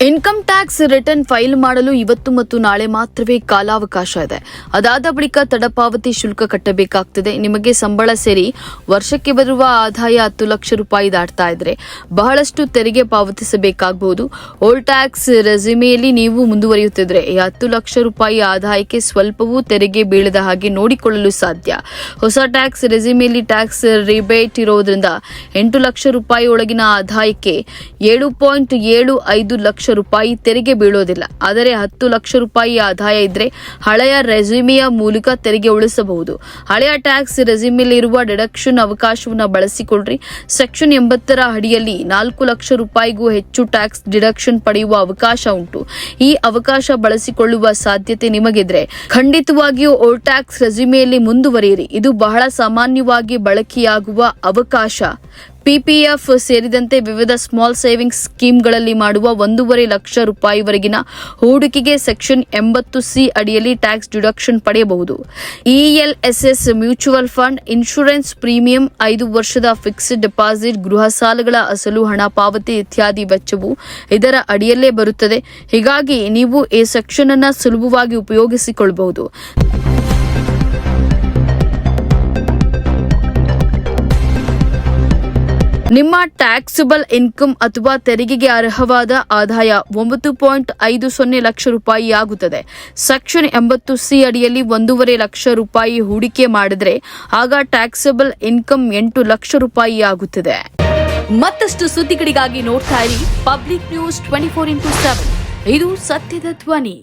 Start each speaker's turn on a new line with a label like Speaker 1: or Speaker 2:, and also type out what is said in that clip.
Speaker 1: Income tax return file ಮಾಡಲು ಇವತ್ತು ಮತ್ತು ನಾಳೆ ಮಾತ್ರವೇ ಕಾಲಾವಕಾಶ ಇದೆ. ಅದಾದ ಬಳಿಕ ತಡಪಾವತಿ ಶುಲ್ಕ ಕಟ್ಟಬೇಕಾಗ್ತದೆ. ನಿಮಗೆ ಸಂಬಳ ಸೇರಿ ವರ್ಷಕ್ಕೆ ಬರುವ ಆದಾಯ ಹತ್ತು ಲಕ್ಷ ರೂಪಾಯಿ ದಾಟ್ತಾ ಇದ್ರೆ ಬಹಳಷ್ಟು ತೆರಿಗೆ ಪಾವತಿಸಬೇಕಾಗಬಹುದು ಓಲ್ಡ್ ಟ್ಯಾಕ್ಸ್ ರೆಸಿಮೆಯಲ್ಲಿ ನೀವು ಮುಂದುವರಿಯುತ್ತಿದ್ರೆ ಈ ಹತ್ತು ಲಕ್ಷ ರೂಪಾಯಿ ಆದಾಯಕ್ಕೆ ಸ್ವಲ್ಪವೂ ತೆರಿಗೆ ಬೀಳದ ಹಾಗೆ ನೋಡಿಕೊಳ್ಳಲು ಸಾಧ್ಯ. ಹೊಸ ಟ್ಯಾಕ್ಸ್ ರೆಸ್ಯೂಮೆಯಲ್ಲಿ ಟ್ಯಾಕ್ಸ್ ರಿಬೇಟ್ ಇರೋದ್ರಿಂದ ಎಂಟು ಲಕ್ಷ ರೂಪಾಯಿ ಒಳಗಿನ ಆದಾಯಕ್ಕೆ ಏಳು ಪಾಯಿಂಟ್ ಏಳು ಐದು ಲಕ್ಷ ರೂಪಾಯಿ ತೆರಿಗೆ ಬೀಳೋದಿಲ್ಲ. ಆದರೆ ಹತ್ತು ಲಕ್ಷ ರೂಪಾಯಿ ಆದಾಯ ಇದ್ರೆ ಹಳೆಯ ರೆಸ್ಯೂಮಿಯ ಮೂಲಕ ತೆರಿಗೆ ಉಳಿಸಬಹುದು. ಹಳೆಯ ಟ್ಯಾಕ್ಸ್ ರೆಸ್ಯೂಮಿಲಿರುವ ಡಿಡಕ್ಷನ್ ಅವಕಾಶವನ್ನು ಬಳಸಿಕೊಳ್ಳ್ರಿ ಸೆಕ್ಷನ್ ಎಂಬತ್ತರ ಅಡಿಯಲ್ಲಿ ನಾಲ್ಕು ಲಕ್ಷ ರೂಪಾಯಿಗೂ ಹೆಚ್ಚು ಟ್ಯಾಕ್ಸ್ ಡಿಡಕ್ಷನ್ ಪಡೆಯುವ ಅವಕಾಶ ಉಂಟು. ಈ ಅವಕಾಶ ಬಳಸಿಕೊಳ್ಳುವ ಸಾಧ್ಯತೆ ನಿಮಗಿದ್ರೆ ಖಂಡಿತವಾಗಿಯೂ ಓಲ್ ಟ್ಯಾಕ್ಸ್ ರೆಸ್ಯೂಮಿಯಲ್ಲಿ ಮುಂದುವರಿಯಿರಿ. ಇದು ಬಹಳ ಸಾಮಾನ್ಯವಾಗಿ ಬಳಕೆಯಾಗುವ ಅವಕಾಶ. ಪಿಪಿಎಫ್ ಸೇರಿದಂತೆ ವಿವಿಧ ಸ್ಮಾಲ್ ಸೇವಿಂಗ್ಸ್ ಸ್ಕೀಮ್ಗಳಲ್ಲಿ ಮಾಡುವ ಒಂದೂವರೆ ಲಕ್ಷ ರೂಪಾಯಿವರೆಗಿನ ಹೂಡಿಕೆಗೆ ಸೆಕ್ಷನ್ ಎಂಬತ್ತು ಸಿ ಅಡಿಯಲ್ಲಿ ಟ್ಯಾಕ್ಸ್ ಡಿಡಕ್ಷನ್ ಪಡೆಯಬಹುದು. ELSS mutual fund, insurance premium, ಐದು ವರ್ಷದ ಫಿಕ್ಸ್ಡ್ ಡೆಪಾಸಿಟ್, ಗೃಹ ಸಾಲಗಳ ಅಸಲು, ಹಣ ಪಾವತಿ ಇತ್ಯಾದಿ ವೆಚ್ಚವು ಇದರ ಅಡಿಯಲ್ಲೇ ಬರುತ್ತದೆ. ಹೀಗಾಗಿ ನೀವು ಈ ಸೆಕ್ಷನ್ ಅನ್ನು ಸುಲಭವಾಗಿ ಉಪಯೋಗಿಸಿಕೊಳ್ಳಬಹುದು ನಿಮ್ಮ ಟ್ಯಾಕ್ಸಬಲ್ ಇನ್ಕಮ್ ಅಥವಾ ತೆರಿಗೆಗೆ ಅರ್ಹವಾದ ಆದಾಯ ಒಂಬತ್ತು ಪಾಯಿಂಟ್ ಐದು ಸೊನ್ನೆ ಲಕ್ಷ ರೂಪಾಯಿ ಆಗುತ್ತದೆ ಸೆಕ್ಷನ್ ಎಂಬತ್ತು ಸಿ ಅಡಿಯಲ್ಲಿ ಒಂದೂವರೆ ಲಕ್ಷ ರೂಪಾಯಿ ಹೂಡಿಕೆ ಮಾಡಿದರೆ ಆಗ ಟ್ಯಾಕ್ಸಬಲ್ ಇನ್ಕಮ್ ಎಂಟು ಲಕ್ಷ ರೂಪಾಯಿ ಆಗುತ್ತದೆ ಮತ್ತಷ್ಟು ಸುದ್ದಿಗಳಿಗಾಗಿ ನೋಡ್ತಾ ಇರಿ public news twenty four into seven ಇದು ಸತ್ಯದ ಧ್ವನಿ.